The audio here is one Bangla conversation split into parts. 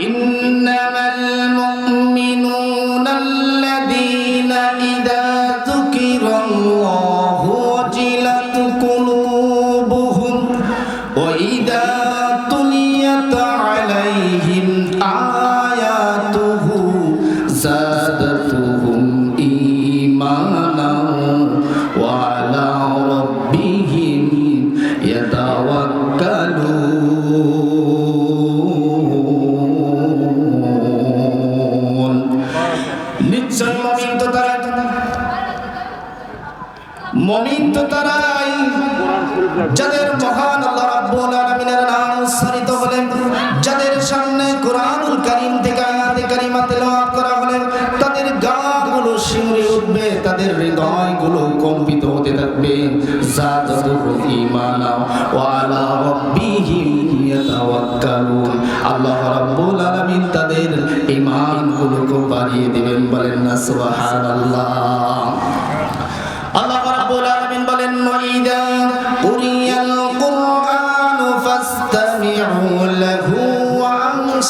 إنما মমিন তো তারাই যাদের মহান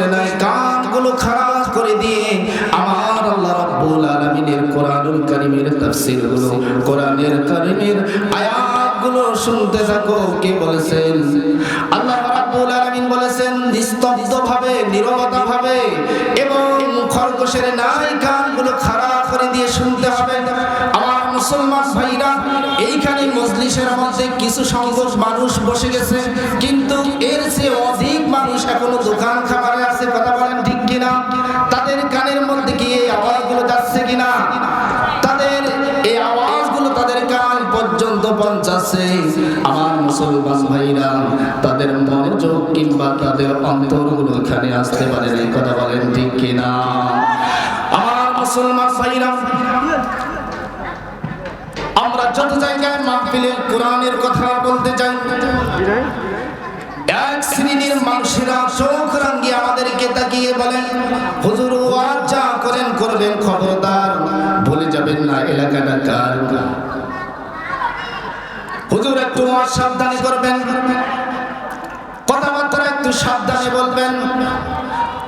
খরগোশের ন্যায় কানগুলো খারাপ করে দিয়ে আমার আল্লাহ রাব্বুল আলামিনের কোরআনুল কারীমের তাফসীরগুলো, কোরআনের কারীমের আয়াতগুলো শুনতে থাকো, কে বলেছেন? আল্লাহ রাব্বুল আলামিন বলেছেন নিস্তব্ধ ভাবে নীরবতা ভাবে এবং খরগোশের নাই কানগুলো খারাপ করে দিয়ে শুনতে হবে। আমার মুসলমান ভাইরা, এইখানে মজলিসের মধ্যে কিছু সংখ্যক মানুষ বসে গেছে, কিন্তু এর চেয়ে অধিক মানুষ এখনও দোকান খাবারে পর্যন্ত পৌঁছাচ্ছে আমার মুসলমান ভাইরা, তাদের মনোযোগ কিংবা তাদের অন্তরগুলো এখানে আসতে পারে এই কথা বলেন ঠিক কিনা? আমার মুসলমান ভাইরা, আমরা যত জায়গায় মাহফিলে কোরআনের কথা বলতে যাই, এক শ্রেণির মানুষেরা চোখ রাঙ্গিয়ে আমাদেরকে তাকিয়ে বলেন, হুজুর যা করেন করবেন, খবরদার। ভুলে যাবেন না, এলাকাটা কার? হুজুর, একটু সাবধানে করবেন। কথাবার্তা একটু সাবধানে বলবেন।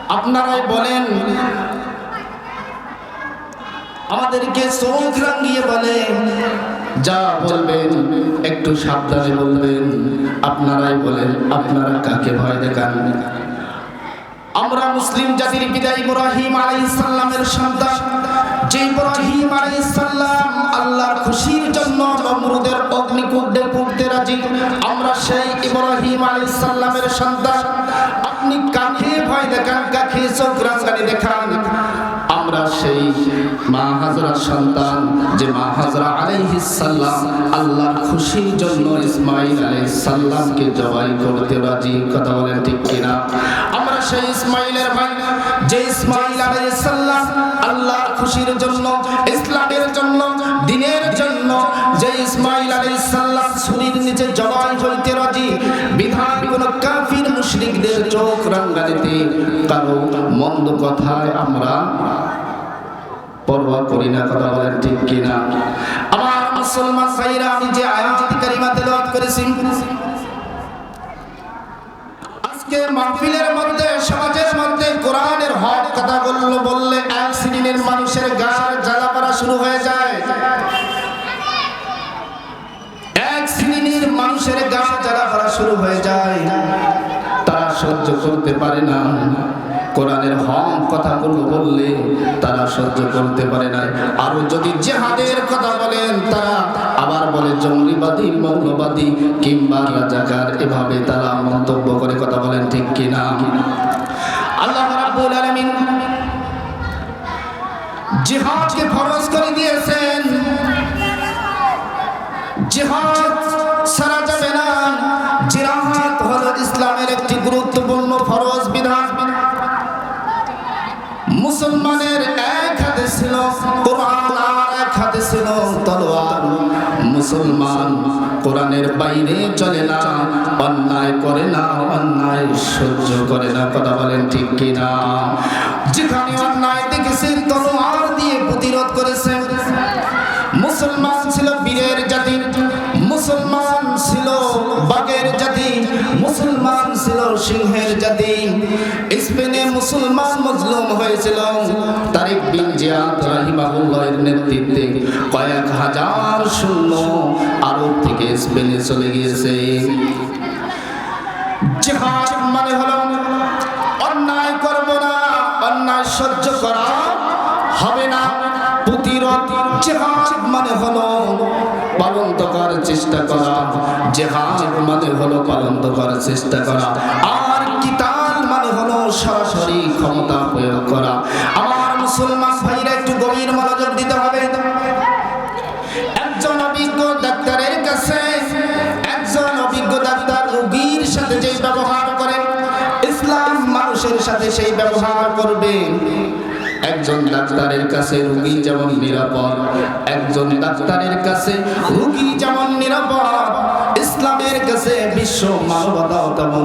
আপনারাই বলেন, আমাদেরকে চোখ রাঙিয়ে বলে। যা বলবেন, একটু সাবধানে বলবেন। আপনারাই বলেন, আপনারা কাকে ভয় দেখান? আমরা মুসলিম জাতির পিতা ইব্রাহিম আলাইহিস সালামের সন্তান। যে ইব্রাহিম আলাইহিস সালাম আল্লাহর খুশির জন্য নমরুদের অগ্নিকুণ্ডে পড়তে রাজি। আমরা সেই ইব্রাহিম আলাইহিস সালামের সন্তান। আপনি কাকে ভয় দেখান? কাকে চোখ দেখান? আমরা সেই মা হাজরার সন্তান যে মা হাজরা আলাইহিস সালাম আল্লাহর খুশির জন্য ইসমাইল আলাইহিস সালামকে জবাই করতে রাজি। কথা বলেন ঠিক কিনা? আমরা সেই ইসমাইলের ভাই, যে ইসমাইল আলাইহিস খুশির জন্য, ইসলামের জন্য, দিনের জন্য, যে ইসমাইল আলাইহিস সালাম ছুরির নিচে জবাই হইতে রাজি, বিধান কোন কাফির মুশরিকদের চোখ রাঙ্গানিতে কারও মন্দ কথায় আমরা পরোয়া করি না, কথা বলেন ঠিক কিনা? আমার মুসলমান আমি যে করেছি, আজকে মাহফিলের মধ্যে সমাজের কোরআনের হক কথা বলল এক মানুষের গার জ্বালা করা শুরু হয়ে যায়। এক মানুষের জ্বালা করা শুরু হয়ে যায়। তারা সহ্য করতে পারে না। কোরআনের কথাগুলো বললে তারা সহ্য করতে পারে না। আরও যদি জেহাদের কথা বলেন, তারা আবার বলে জঙ্গিবাদী মৌলবাদী কিংবা রাজাকার। এভাবে তারা মন্তব্য করে কথা বলেন ঠিক কিনা? আল্লাহ রাব্বুল আলামিন জিহাদকে ফরজ করে দিয়েছেন। জিহাদ সারা যাবে না। জিহাদ হলো ইসলামের একটি গুরুত্বপূর্ণ ফরজ বিধান। মুসলমানের এক হাতে ছিল কোরআন আর এক হাতে ছিল তলোয়ার। মুসলমান কোরআনের বাইরে চলে না, অন্যায় করে না, অন্যায় সহ্য করে না, কথা বলেন ঠিক কিনা? যেখানে অন্যায় দেখেছে তলোয়ার দিয়ে প্রতিরোধ করেছেন। মুসলমান ছিল বীরের জাতি, মুসলমান ছিল বাগের জাতি, মুসলমান ছিল সিংহের জাতি। স্পেনে মুসলমান মজলুম হয়েছিল। তারিক বিন জিয়াদ রাহিমাহুল্লাহের নেতৃত্বে কয়েক হাজার শূন্য আরব থেকে স্পেনে চলে গিয়েছে। মানে হলো অন্যায় করব না, অন্যায় সহ্য করা হবে না। মানে করার চেষ্টা করা। মানে হলো করার চেষ্টা করা। আর মানে হলো সরাসরি ক্ষমতা প্রয়োগ করা। আমার মুসলমান ভাইরা সেই ব্যবহার করবে। একজন ডাক্তারের কাছে রুগী যেমন নিরাপদ, একজন ডাক্তারের কাছে রুগী যেমন নিরাপদ, ইসলামের কাছে বিশ্ব মানবতাও তেমন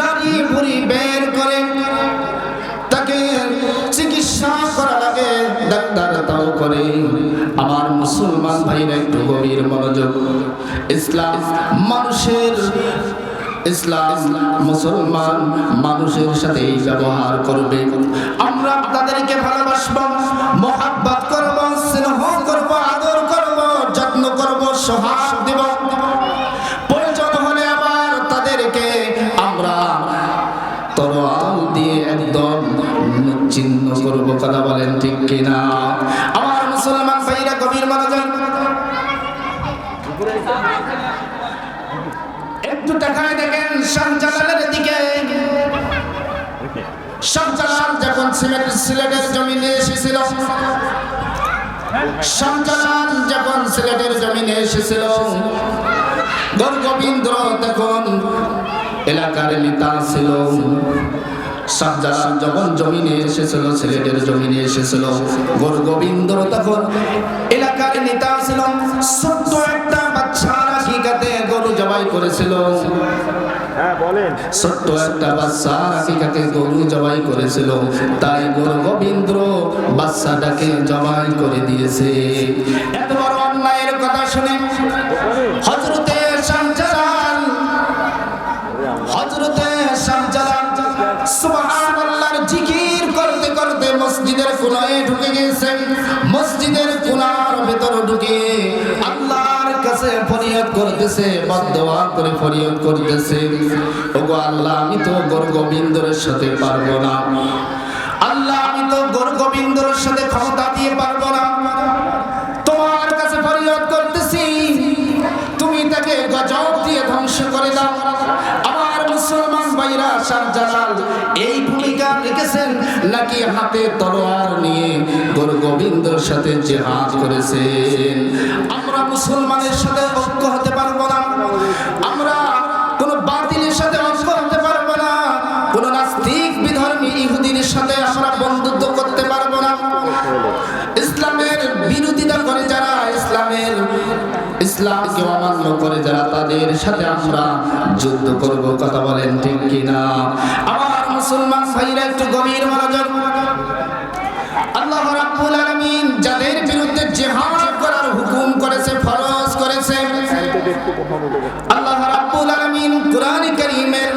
নারী বুড়ি বের করে, তাকে চিকিৎসা করা লাগে, ডাক্তার তাও করে। আমার মুসলমান ভাইরা, একটু গভীর মনোযোগ। ইসলাম মানুষের, ইসলাম মুসলমান মানুষের সাথে ব্যবহার করবে। আমরা তাদেরকে ভালোবাসবো, মহাব্বত কথা বলেন ঠিক কিনা? আমার মুসলমান ভাইরা গভীর মনোযোগ। একটু তাকায় দেখেন, শাহজালালের দিকে। শাহজালাল যখন সিলেট সিলেটের জমিনে এসেছিল, শাহজালাল যখন সিলেটের জমিনে এসেছিল গোবিন্দ তখন এলাকার নেতা ছিল। শাহজালাল যখন জমিনে এসেছিল সিলেটের জমিনে এসেছিল। গোর গোবিন্দ তখন এলাকার নেতা ছিল। ছোট্ট একটা বাচ্চা হাকিকাতে গরু জবাই করেছিল। হ্যাঁ ছোট্ট একটা বাচ্চা হাকিকাতে গরু জবাই করেছিল। তাই গরু বাচ্চাটাকে জবাই করে দিয়েছে। এত বড় অন্যায়ের কথা শুনে করতেছে বদদোয়া করে ফরিয়াদ করতেছে। ওগো আল্লাহ, আমি তো গোর গোবিন্দর সাথে পারব না। আল্লাহ, আমি তো গোর গোবিন্দর সাথে ক্ষমতা দিয়ে পারব না। তোমার কাছে ফরিয়াদ করতেছি। তুমি তাকে গজব দিয়ে ধ্বংস করে দাও। আমার মুসলমান ভাইরা, শাহজালাল, এই রেখেছেন নাকি হাতে তলোয়ার নিয়ে গুরু গোবিন্দর সাথে জেহাদ করেছেন। আমরা মুসলমানের সাথে ঐক্য হতে পারব না। আমরা কোন বাতিলের সাথে ঐক্য হতে পারব না। কোন নাস্তিক বিধর্মী ইহুদির সাথে আমরা বন্ধুত্ব করতে পারব না। ইসলামের বিরোধিতা করে যারা, ইসলামের ইসলামকে অমান্য করে যারা, তাদের সাথে আমরা যুদ্ধ করব। কথা বলেন ঠিক কিনা? আমার মুসলমান ভাইরা একটু গভীর মনোযোগ। আল্লাহ রাব্বুল আলামিন যাদের বিরুদ্ধে জিহাদ করার হুকুম করেছে, ফরজ করেছে, আল্লাহ রাব্বুল আলামিন কোরআন কারীমের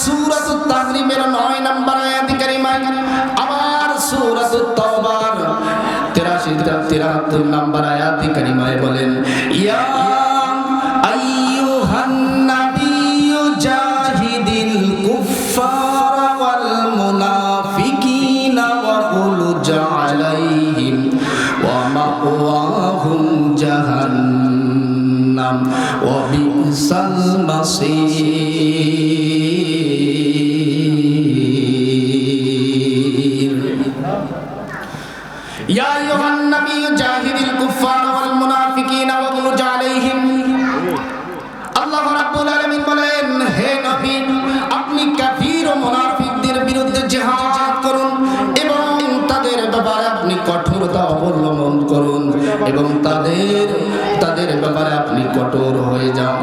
সূরাতুত তাহরিমের 9 নম্বর আয়াত কারীমায় আবার সূরাতুত তাওবার 83 73 নম্বর আয়াত কারীমায় বলেন বিসাল মাসির يا أيها النبي جاهد الكفار والمنافقين واغلظ عليهم আল্লাহ রাব্বুল আলামিন বলেন হে নবী আপনি কাফির ও মুনাফিকদের বিরুদ্ধে জিহাদ করুন এবং তাদের ব্যাপারে আপনি কঠোরতা অবলম্বন করুন এবং তাদের তাদের ব্যাপারে আপনি কঠোর হয়ে যান ওয়া মাওয়াহুম জাহান্নাম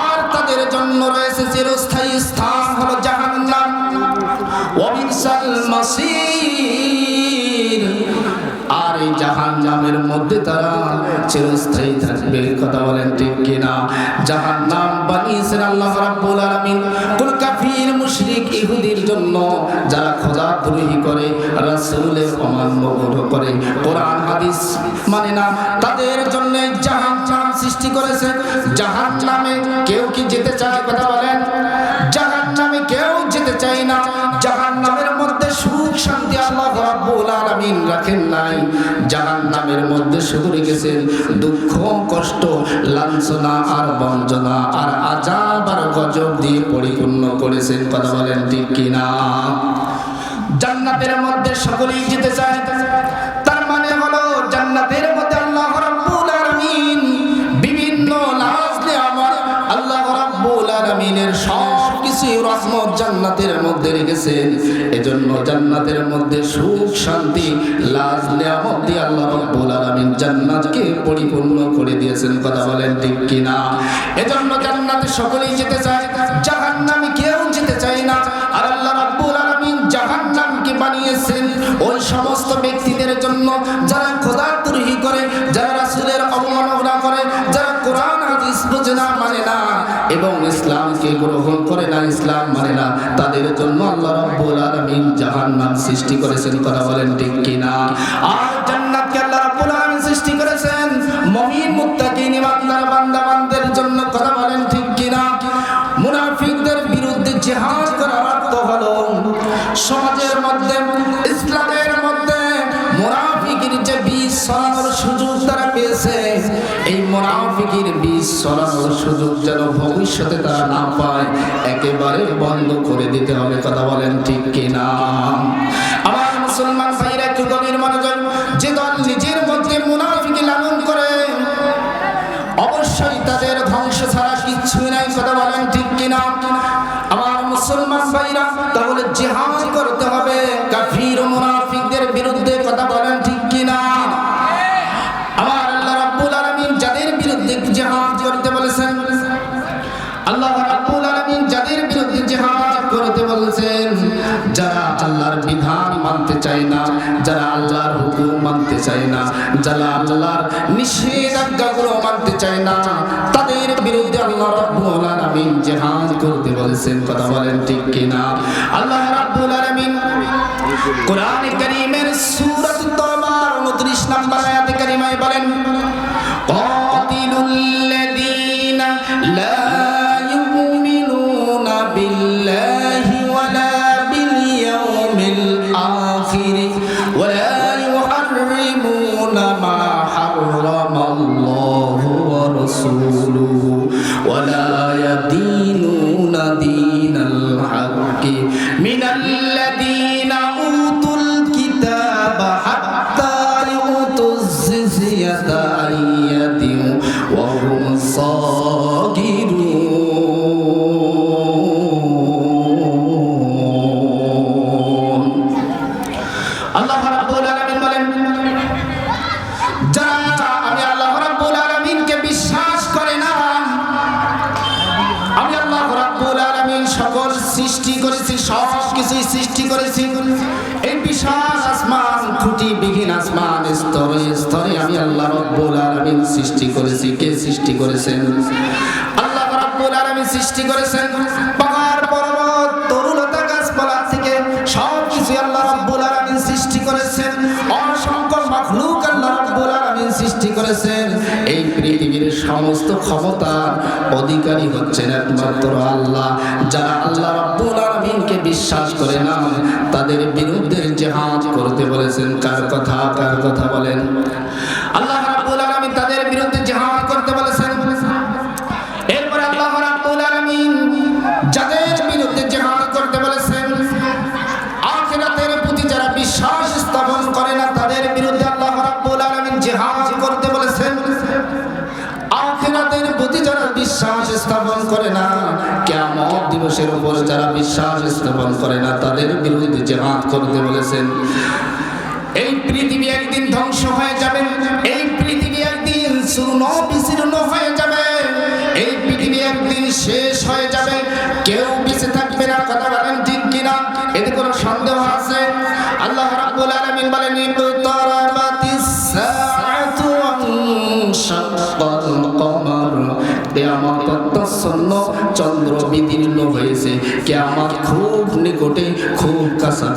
আর তাদের জন্য রয়েছে চিরস্থায়ী স্থান হলো জাহান্নাম। আর এই জাহান্নামের মধ্যে তারা চিরস্থায়ী থাকবে। কথা বলেন ঠিক কিনা? জাহান্নাম বানিয়েছেন আল্লাহ রাব্বুল আলামিন যারা খোদা দ্রোহী করে, রাসূলের অমান্য করে। কোরআন, হাদিস মানে না, তাদের জন্য জাহান্নাম সৃষ্টি করেছে। জাহান্নামে কেউ কি যেতে চায় কথা বলেন? জাহান্নামে কেউ যেতে চায় না। জাহান্নামের মধ্যে সুখ, শান্তি আল্লাহ রাব্বুল আলামিন রাখেন নাই। জাহান্নামের মধ্যে শুধু রেখেছেন দুঃখ, কষ্ট, লাঞ্ছনা আর বঞ্চনা আর আজাব আর গজব দিয়ে পরিপূর্ণ করেছেন। কথা বলেন ঠিক কিনা? জান্নাতের মধ্যে সকলেই যেতে চায়। তার মানে হলো জান্নাতের মধ্যে আল্লাহ রাব্বুল আলামিন বিভিন্ন নাজ নিয়ামত আল্লাহ রাব্বুল আলামিনের সব রহমত জান্নাতের মধ্যে রেখেছেন। এজন্য জান্নাতের মধ্যে সুখ, শান্তি, লাজ, নিয়ামত দিয়ে আল্লাহ রাব্বুল আলামিন জান্নাতকে পরিপূর্ণ করে দিয়েছেন। কথা বলেন ঠিক কিনা? এজন্য জান্নাতে সকলেই যেতে চায়। জাহান্নামে বানিয়েছেন, ওই সমস্ত ব্যক্তিদের জন্য যারা খোদা তুরহি করে, যারা রাসুলের অবমাননা করে, যারা কোরআন, হাদিস বুঝে না মানে না, এবং ইসলামকে গ্রহণ করে না, ইসলাম মানে না, তাদের জন্য আল্লাহ রাব্বুল আলামিন জাহান্নাম সৃষ্টি করেছেন, কথা বলেন ঠিক কিনা? আর ভবিষ্যতে তারা না পায়, একেবারে বন্ধ করে দিতে হবে কথা বলেন ঠিক কিনা? আমার মুসলমান ভাইরা, একটু গভীর মনোযোগ, যে দল নিজের মধ্যে মুনাফিকে লালন করে, অবশ্যই তাদের ধ্বংস ছাড়া কিচ্ছুই নাই, কথা বলেন ঠিক কিনা? আমার মুসলমান ভাইরা, তাহলে জিহাদ করতে হবে, কাফির মুনাফিকদের বিরুদ্ধে কথা বলেন ঠিক আল্লাহর নিষেধাজ্ঞাগুলো মানতে চায় না, তাদের বিরুদ্ধে আল্লাহ রাব্বুল আলামিন জিহাদ করতে বলেছেন। কথা বলেন ঠিক কিনা? আল্লাহ রাব্বুল আলামিন কোরআন কারীমের সূরা তাওবার 29 নম্বর আয়াতে কারিমায় বলেন মিনাল্লাদি সৃষ্টি করেছি, কে সৃষ্টি করেছেন? আল্লাহ রাব্বুল আলামিন সৃষ্টি করেছেন। পাহাড়, পর্বত তরুলতা গাছপালা থেকে সব কিছু আল্লাহ রাব্বুল আলামিন সৃষ্টি করেছেন। অসংখ্য মাখলুক আল্লাহ রাব্বুল আলামিন সৃষ্টি করেছেন। এই পৃথিবীর সমস্ত ক্ষমতার অধিকারী হচ্ছেন একমাত্র আল্লাহ। যারা আল্লাহ রাব্বুল আলামিনকে বিশ্বাস করে না, তাদের বিরুদ্ধে জিহাদ করতে বলেছেন। কার কথা কার কথা বলেন? আল্লাহ দিবসের উপর যারা বিশ্বাস স্থাপন করে না, তাদের বিরুদ্ধে জিহাদ করতে বলেছেন। এই পৃথিবী একদিন ধ্বংস হয়ে যাবে, এই পৃথিবী একদিন শূন্য বিচীর্ণ হয়ে যাবে, এই পৃথিবী একদিন শেষ হয়ে যাবে, কেউ বেঁচে থাকবে না কথা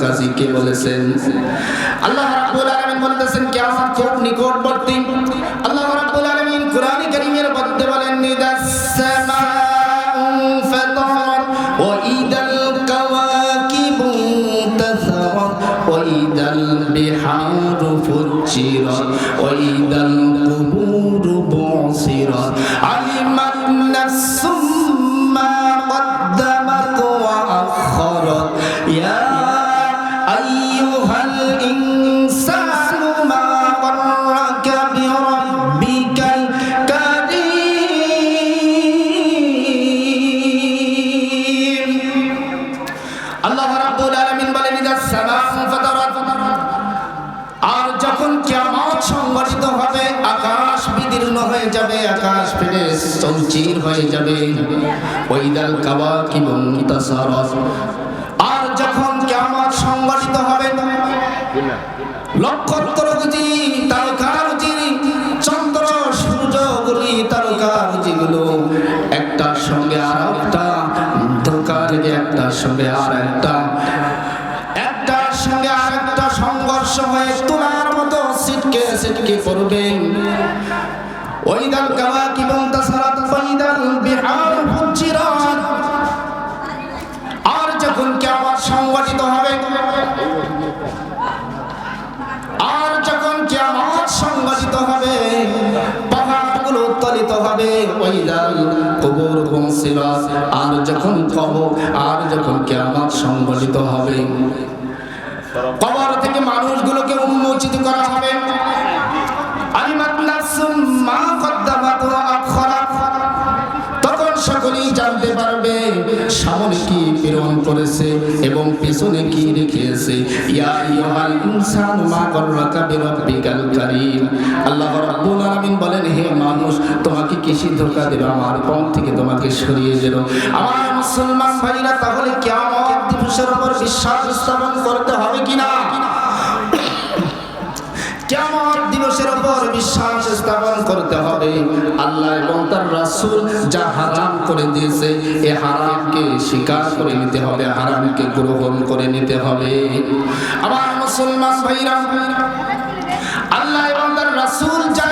কাছাকাছি বলেছেন? আল্লাহ রাব্বুল আলামিন বলতেছেন, কিয়ামত খুব নিকটবর্তী। আল্লাহ রাব্বুল আলামিন কোরআন কারীমের মধ্যে বলেন নিদাস সামাউ ফাতারাত ওয়া ইদাল কাওয়াকিবু তাসারাত ওয়া ইদাল বিহারু ফুজ্জিরাত ওয়া ইদাল কুবুরু বুসিরাত আকাশ ফেটে চৌচির হয়ে যাবে। ওইদাল কাওয়াকিবু মুতাসারাত আর যখন কিয়ামত সংঘটিত হবে লক্ষোত্তর গুজি তারকারুজি চন্দ্র সূর্যগুলি তারকারুজিগুলো একটার সঙ্গে আর একটা ধোকা লেগে একটার সঙ্গে আর সংগঠিত হবে। আর যখন কিয়ামত সংগঠিত হবে, পাহাড়গুলো উত্তোলিত হবে আর যখন হবে থেকে মানুষগুলোকে উন্মোচিত করা হবে। প্রেরণ করেছে এবং পেছনে কি রেখেছে ইয়া মা বিরাব্বিকাল কারীম। আল্লাহ রাব্বুল আলামিন বলেন, হে মানুষ, তোমাকে কিসি ধোকা দেবে আমার পথ থেকে তোমাকে সরিয়ে দিল। আমার মুসলমান ভাইরা, তাহলে কিয়ামত দিবসের উপর বিশ্বাস স্থাপন করতে হবে কিনা? কেমন দিবসের উপর বিশ্বাস স্থাপন করতে হবে? আল্লাহ এবং তার রাসুল যা হারাম করে দিয়েছে, এ হারামকে স্বীকার করে নিতে হবে, হারামকে গ্রহণ করে নিতে হবে। আমার মুসলমান ভাইরা, আল্লাহ এবং তার রাসুল যা